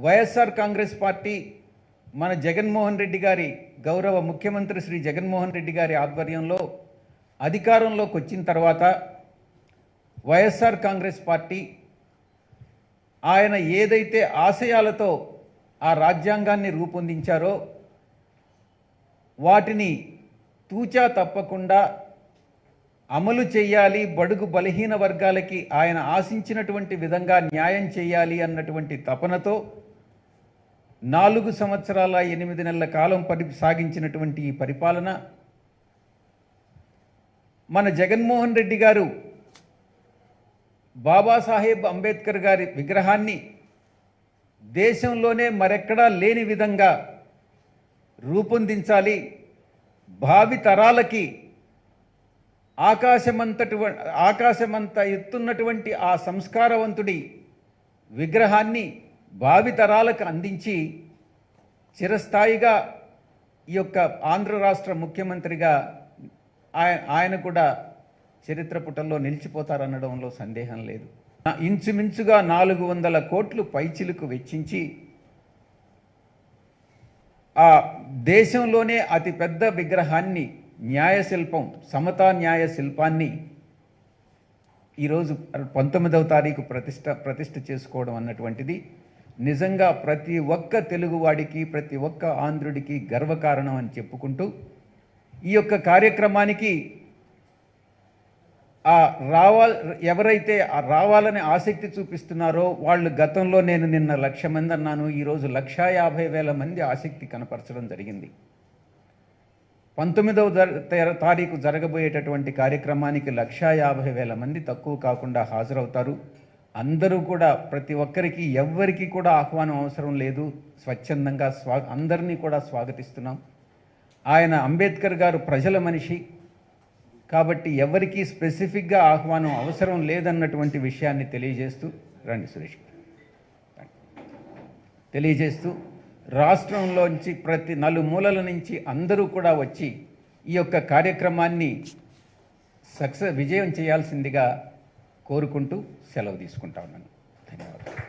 YSR Congress party మన జగన్మోహన్ రెడ్డి గారి గౌరవ ముఖ్యమంత్రి శ్రీ జగన్మోహన్ రెడ్డి గారి ఆధ్వర్యంలో అధికారంలోకి వచ్చిన తర్వాత వైఎస్ఆర్ కాంగ్రెస్ పార్టీ ఆయన ఏదైతే ఆశయాలతో ఆ రాజ్యాంగాన్ని రూపొందించారో వాటిని తూచా తప్పకుండా అమలు చేయాలి బడుగు బలహీన వర్గాలకి ఆయన ఆశించినటువంటి విధంగా న్యాయం చేయాలి అన్నటువంటి తపనతో నాలుగు సంవత్సరాల ఎనిమిది నెలల కాలం పరి సాగించినటువంటి ఈ పరిపాలన మన జగన్మోహన్ రెడ్డి గారు బాబాసాహెబ్ అంబేద్కర్ గారి విగ్రహాన్ని దేశంలోనే మరెక్కడా లేని విధంగా రూపొందించాలి. భావి తరాలకి ఆకాశమంతటి ఆకాశమంత ఎత్తున్నటువంటి ఆ సంస్కారవంతుడి విగ్రహాన్ని భావి తరాలకు అందించి చిరస్థాయిగా ఈ యొక్క ఆంధ్ర రాష్ట్ర ముఖ్యమంత్రిగా ఆయన ఆయన కూడా చరిత్ర పుటల్లో నిలిచిపోతారనడంలో సందేహం లేదు. ఇంచుమించుగా నాలుగు వందల కోట్లు పైచిలుకు వెచ్చించి ఆ దేశంలోనే అతిపెద్ద విగ్రహాన్ని న్యాయశిల్పం సమతా న్యాయ శిల్పాన్ని ఈరోజు పంతొమ్మిదవ తారీఖు ప్రతిష్ట ప్రతిష్ట చేసుకోవడం అన్నటువంటిది నిజంగా ప్రతి ఒక్క తెలుగువాడికి ప్రతి ఒక్క ఆంధ్రుడికి గర్వకారణం అని చెప్పుకుంటూ ఈ యొక్క కార్యక్రమానికి ఆ రావాల్ ఎవరైతే ఆ రావాలని ఆసక్తి చూపిస్తున్నారో వాళ్ళు గతంలో నేను నిన్న లక్ష మంది అన్నాను ఈరోజు లక్షా యాభై వేల మంది ఆసక్తి కనపరచడం జరిగింది. పంతొమ్మిదవ జర- తారీఖు జరగబోయేటటువంటి కార్యక్రమానికి లక్షా యాభై వేల మంది తక్కువ కాకుండా హాజరవుతారు. అందరూ కూడా ప్రతి ఒక్కరికి ఎవ్వరికి కూడా ఆహ్వానం అవసరం లేదు. స్వచ్ఛందంగా స్వా అందరినీ కూడా స్వాగతిస్తున్నాం. ఆయన అంబేద్కర్ గారు ప్రజల మనిషి. కాబట్టి ఎవరికీ స్పెసిఫిక్గా ఆహ్వానం అవసరం లేదన్నటువంటి విషయాన్ని తెలియజేస్తూ రండి సురేష్ తెలియజేస్తూ రాష్ట్రంలోంచి ప్రతి నలుమూలల నుంచి అందరూ కూడా వచ్చి ఈ యొక్క కార్యక్రమాన్ని సక్సెస్ విజయం చేయాల్సిందిగా కోరుకుంటూ సెలవు తీసుకుంటా ఉన్నాను. ధన్యవాదాలు.